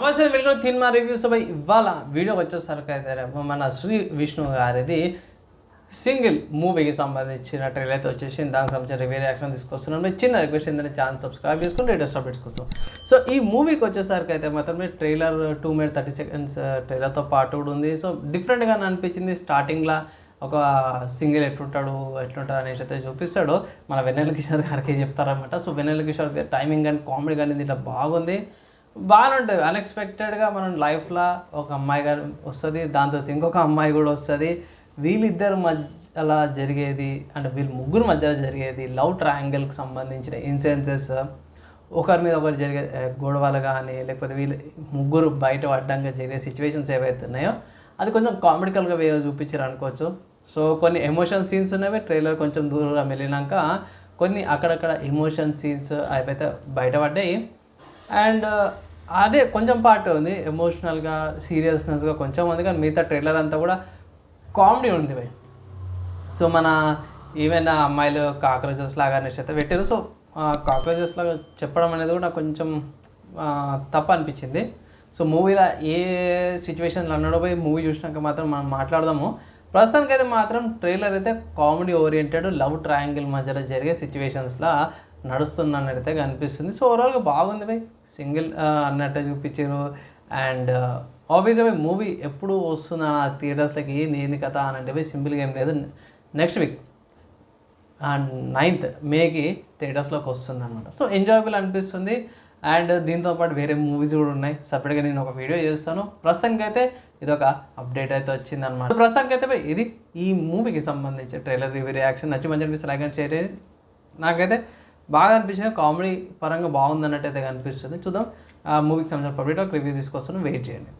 నమస్తే welcome cinema reviews పై ఇవాళ video వచ్చేసరికి అయితే మన శ్రీ విష్ణు గారిది సింగిల్ మూవీకి సంబంధించిన ట్రైలర్ అయితే వచ్చేసి దానికి సంబంధించిన రివ్యూ రియాక్షన్ తీసుకొస్తున్నాను. చిన్న రిక్వెస్ట్ ఏంటంటే ఛానల్ సబ్స్క్రైబ్ చేసుకుని లేటెస్ట్ అప్డేట్స్ కోసం. సో ఈ మూవీకి వచ్చేసరికి అయితే మాత్రం trailer two minute thirty seconds ట్రైలర్తో పాటు కూడా ఉంది. సో డిఫరెంట్గా అనిపించింది. స్టార్టింగ్లో ఒక సింగిల్ ఎట్లుంటాడు ఎట్లుంటాడు అనేసి అయితే చూపిస్తాడు. మన వెన్నెల కిషోర్ గారికి చెప్తారనమాట సో వెన్నెల కిషోర్ గారి టైమింగ్ కానీ కామెడీ కానీ దీంట్లో బాగుంది. బాగానే ఉంటుంది అన్ఎక్స్పెక్టెడ్గా మనం లైఫ్లో ఒక అమ్మాయి గారు వస్తుంది దాంతో ఇంకొక అమ్మాయి కూడా వస్తుంది. వీళ్ళిద్దరూ మధ్య అలా జరిగేది అంటే వీళ్ళు ముగ్గురు మధ్యలో జరిగేది లవ్ ట్రయాంగిల్కి సంబంధించిన ఇన్సిడెన్సెస్ ఒకరి మీద ఒకరు జరిగే గొడవలు కానీ లేకపోతే వీళ్ళు ముగ్గురు బయట పడ్డంగా జరిగే సిచ్యువేషన్స్ ఏవైతే ఉన్నాయో అది కొంచెం కామెడికల్గా వే చూపించారు అనుకోవచ్చు. సో కొన్ని ఎమోషన్ సీన్స్ ఉన్నవి ట్రైలర్ కొంచెం దూరంగా వెళ్ళినాక కొన్ని అక్కడక్కడ ఎమోషన్ సీన్స్ అవైతే బయటపడ్డాయి అండ్ అదే కొంచెం పార్ట్ ఉంది. ఎమోషనల్గా సీరియస్నెస్గా కొంచెం ఉంది. కానీ మిగతా ట్రైలర్ అంతా కూడా కామెడీ ఉంది భయ్. సో మన ఈవెన్ అమ్మాయిలు కాక్రోచెస్ లాగా అనేసి పెట్టారు సో కాక్రోచెస్ లాగా చెప్పడం అనేది కూడా నాకు కొంచెం తప్ప తప్పు అనిపించింది. సో మూవీలో ఏ సిచ్యువేషన్లో అన్నాడో పోయి మూవీ చూసినాక మాత్రం మనం మాట్లాడదాము. ప్రస్తుతానికి అయితే మాత్రం ట్రైలర్ అయితే కామెడీ ఓరియంటెడ్ లవ్ ట్రయాంగిల్ మధ్యలో జరిగే సిచ్యువేషన్స్లో నడుస్తుందన్నట్టయితే కనిపిస్తుంది. సో ఓవరాల్గా బాగుంది భయ్. సింగిల్ అన్నట్టు చూపించారు. అండ్ ఆబ్వియస్గా పోయి మూవీ ఎప్పుడు వస్తుంది ఆ థియేటర్స్లోకి ఏంది కథ అని అంటే సింపుల్గా ఏం లేదు. నెక్స్ట్ వీక్ నైన్త్ మేకి థియేటర్స్లోకి వస్తుంది అనమాట సో ఎంజాయబుల్ అనిపిస్తుంది. అండ్ దీంతో పాటు వేరే మూవీస్ కూడా ఉన్నాయి. సపరేట్గా నేను ఒక వీడియో చేస్తాను. ప్రస్తుతానికైతే ఇది ఒక అప్డేట్ అయితే వచ్చింది అనమాట ప్రస్తుతానికి అయితే ఇది ఈ మూవీకి సంబంధించి ట్రైలర్ రివ్యూ రియాక్షన్ నచ్చి మంచి అనిపిస్తే లైక్ అండ్ షేర్ నాకైతే బాగా అనిపించింది కామెడీ పరంగా బాగుంది అన్నట్టు అయితే కనిపిస్తుంది. చూద్దాం. ఆ మూవీకి సంబంధించిన పబ్లిక్ రివ్యూ తీసుకొస్తాను. వెయిట్ చేయండి.